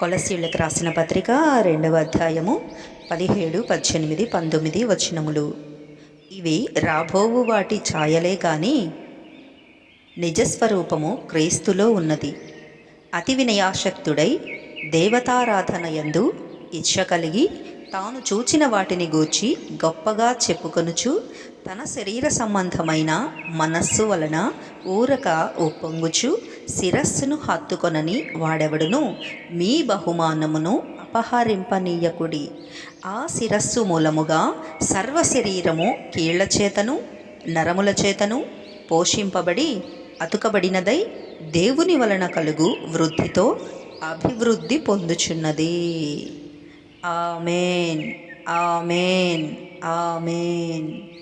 కొలసీళ్ళకి రాసిన పత్రిక రెండవ అధ్యాయము పదిహేడు పద్దెనిమిది పంతొమ్మిది వచనములు. ఇవి రాబోవు వాటి ఛాయలే కానీ నిజస్వరూపము క్రీస్తులో ఉన్నది. అతి వినయాశక్తుడై దేవతారాధన యందు ఇచ్చ కలిగి తాను చూచిన వాటిని గూర్చి గొప్పగా చెప్పుకొనుచు తన శరీర సంబంధమైన మనస్సు వలన ఊరక ఉప్పొంగుచు శిరస్సును హత్తుకొనని వాడెవడును మీ బహుమానమును అపహరింపనీయకుడి. ఆ శిరస్సు మూలముగా సర్వ శరీరము కీళ్ళ చేతను నరముల చేతను పోషింపబడి అతుకబడినదై దేవుని వలన కలుగు వృద్ధితో అభివృద్ధి పొందుచున్నది. ఆమెన్. ఆమెన్. ఆమెన్.